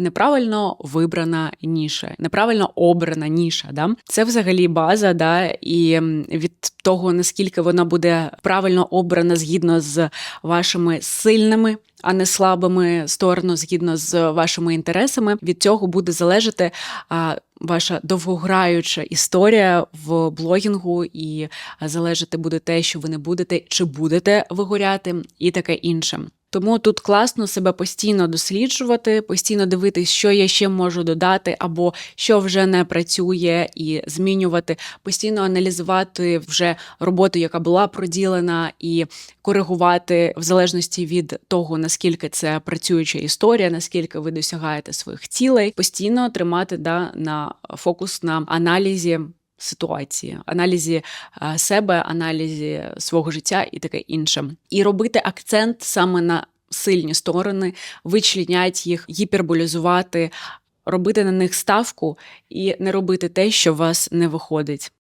неправильно вибрана ніша, неправильно обрана ніша. Да? Це взагалі база, да? і від того, наскільки вона буде правильно обрана згідно з вашими сильними. А не слабими сторону згідно з вашими інтересами. Від цього буде залежати а, ваша довгограюча історія в блогінгу, і залежати буде те, що ви не будете, чи будете вигоряти, і таке інше. Тому тут класно себе постійно досліджувати, постійно дивитись, що я ще можу додати, або що вже не працює, і змінювати, постійно аналізувати вже роботу, яка була проділена, і коригувати в залежності від того, наскільки це працююча історія, наскільки ви досягаєте своїх цілей, постійно тримати да, на фокус на аналізі. Ситуації, аналізі е, себе, аналізі свого життя і таке інше, і робити акцент саме на сильні сторони, вичленять їх, гіперболізувати, робити на них ставку і не робити те, що вас не виходить.